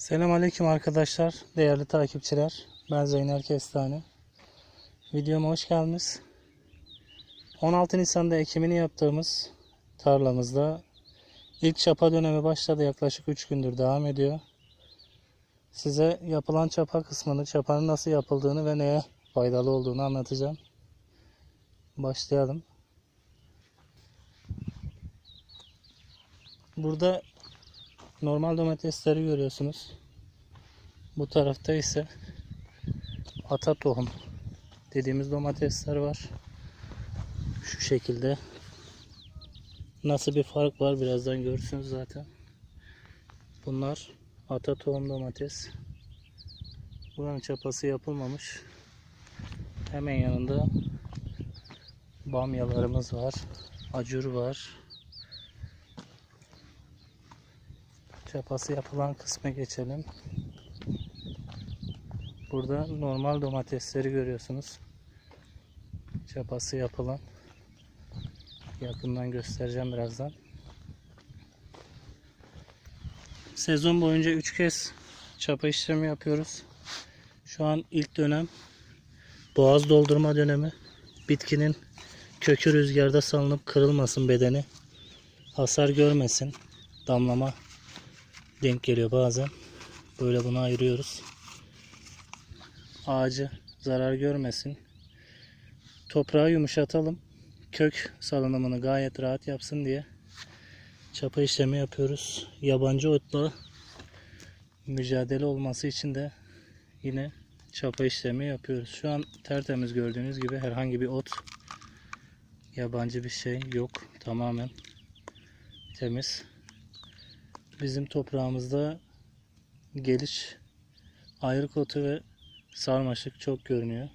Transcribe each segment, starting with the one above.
Selamünaleyküm arkadaşlar, değerli takipçiler. Ben Zeynel Kestane. Videoma hoş geldiniz. 16 Nisan'da ekimini yaptığımız tarlamızda ilk çapa dönemi başladı. Yaklaşık 3 gündür devam ediyor. Size yapılan çapa kısmını, çapanın nasıl yapıldığını ve neye faydalı olduğunu anlatacağım. Başlayalım. Burada normal domatesleri görüyorsunuz. Bu tarafta ise ata tohum dediğimiz domatesler var. Şu şekilde. Nasıl bir fark var birazdan görürsünüz zaten. Bunlar ata tohum domates. Buranın çapası yapılmamış. Hemen yanında bamyalarımız var. Acur var. Çapası yapılan kısma geçelim. Burada normal domatesleri görüyorsunuz. Çapası yapılan. Yakından göstereceğim birazdan. Sezon boyunca 3 kez çapa işlemi yapıyoruz. Şu an ilk dönem boğaz doldurma dönemi. Bitkinin kökü rüzgarda salınıp kırılmasın bedeni. Hasar görmesin. Damlama denk geliyor bazen. Böyle bunu ayırıyoruz. Ağacı zarar görmesin. Toprağı yumuşatalım. Kök salınımını gayet rahat yapsın diye çapa işlemi yapıyoruz. Yabancı otla mücadele olması için de yine çapa işlemi yapıyoruz. Şu an tertemiz gördüğünüz gibi herhangi bir ot yabancı bir şey yok. Tamamen temiz. Bizim toprağımızda geliş ayrık otu ve sarmaşık çok görünüyor.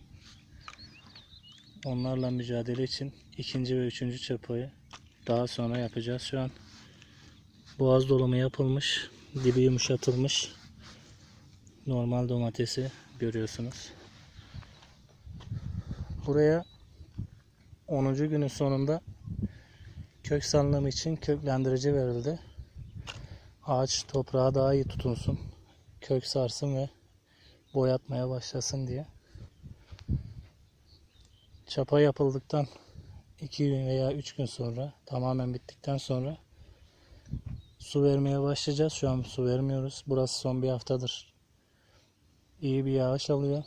Onlarla mücadele için ikinci ve üçüncü çapayı daha sonra yapacağız. Şu an boğaz dolumu yapılmış, dibi yumuşatılmış normal domatesi görüyorsunuz. Buraya 10. günün sonunda kök salınımı için köklendirici verildi ağaç toprağa daha iyi tutunsun. Kök sarsın ve boyatmaya başlasın diye. Çapa yapıldıktan 2 gün veya 3 gün sonra tamamen bittikten sonra su vermeye başlayacağız. Şu an su vermiyoruz. Burası son bir haftadır. İyi bir yağış alıyor.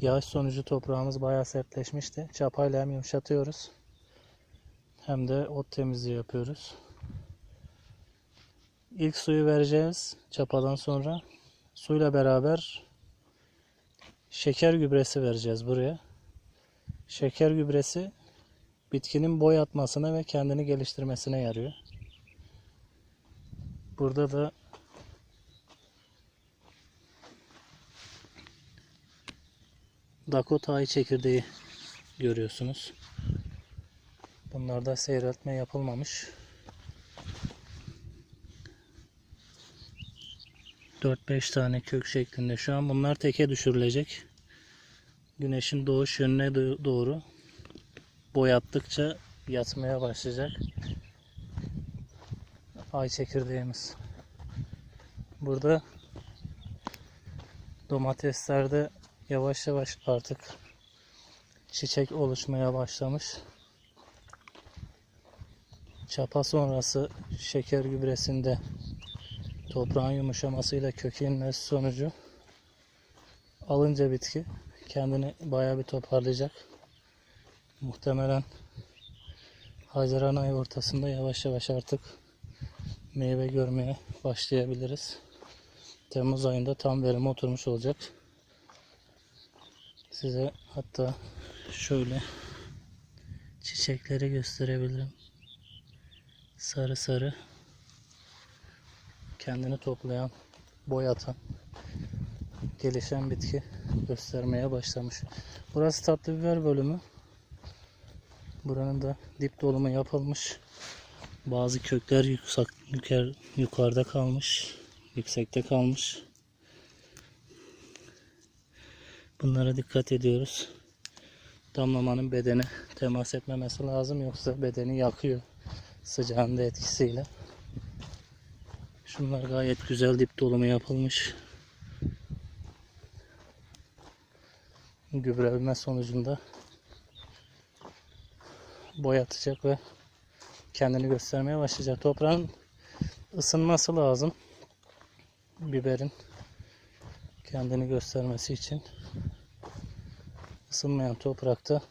Yağış sonucu toprağımız bayağı sertleşmişti. Çapayla hem yumuşatıyoruz hem de ot temizliği yapıyoruz. İlk suyu vereceğiz çapadan sonra. Suyla beraber şeker gübresi vereceğiz buraya. Şeker gübresi bitkinin boy atmasına ve kendini geliştirmesine yarıyor. Burada da Dakota ayı çekirdeği görüyorsunuz. Bunlarda seyreltme yapılmamış. 4-5 tane kök şeklinde. Şu an bunlar teke düşürülecek. Güneşin doğuş yönüne do- doğru boyattıkça yatmaya başlayacak. Ay çekirdeğimiz. Burada domateslerde yavaş yavaş artık çiçek oluşmaya başlamış. Çapa sonrası şeker gübresinde toprağın yumuşamasıyla kökü inmesi sonucu alınca bitki kendini bayağı bir toparlayacak. Muhtemelen Haziran ayı ortasında yavaş yavaş artık meyve görmeye başlayabiliriz. Temmuz ayında tam verim oturmuş olacak. Size hatta şöyle çiçekleri gösterebilirim. Sarı sarı kendini toplayan, boy atan, gelişen bitki göstermeye başlamış. Burası tatlı biber bölümü. Buranın da dip dolumu yapılmış. Bazı kökler yüksek, yukarı, yukarıda kalmış, yüksekte kalmış. Bunlara dikkat ediyoruz. Damlamanın bedene temas etmemesi lazım yoksa bedeni yakıyor sıcağın da etkisiyle. Şunlar gayet güzel dip dolumu yapılmış. Gübreleme sonucunda boyatacak ve kendini göstermeye başlayacak. Toprağın ısınması lazım. Biberin kendini göstermesi için. Isınmayan toprakta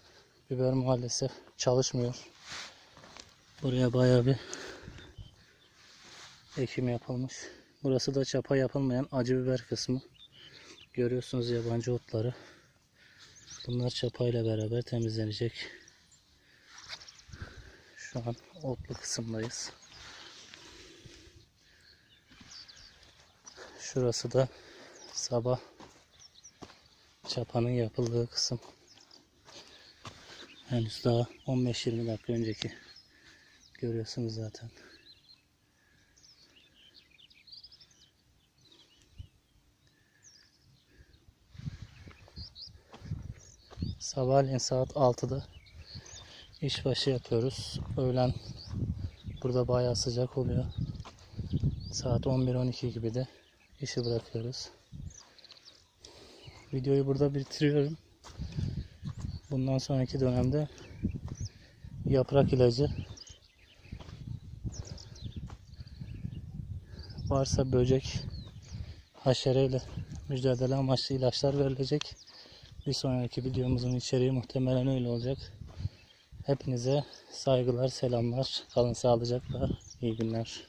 biber maalesef çalışmıyor. Buraya bayağı bir ekim yapılmış. Burası da çapa yapılmayan acı biber kısmı. Görüyorsunuz yabancı otları. Bunlar çapayla beraber temizlenecek. Şu an otlu kısımdayız. Şurası da sabah çapanın yapıldığı kısım. Henüz daha 15-20 dakika önceki görüyorsunuz zaten. Sabahleyin saat 6'da işbaşı yapıyoruz. Öğlen burada bayağı sıcak oluyor. Saat 11-12 gibi de işi bırakıyoruz. Videoyu burada bitiriyorum. Bundan sonraki dönemde yaprak ilacı varsa böcek haşereyle mücadele amaçlı ilaçlar verilecek. Bir sonraki videomuzun içeriği muhtemelen öyle olacak. Hepinize saygılar, selamlar. Kalın sağlıcakla. İyi günler.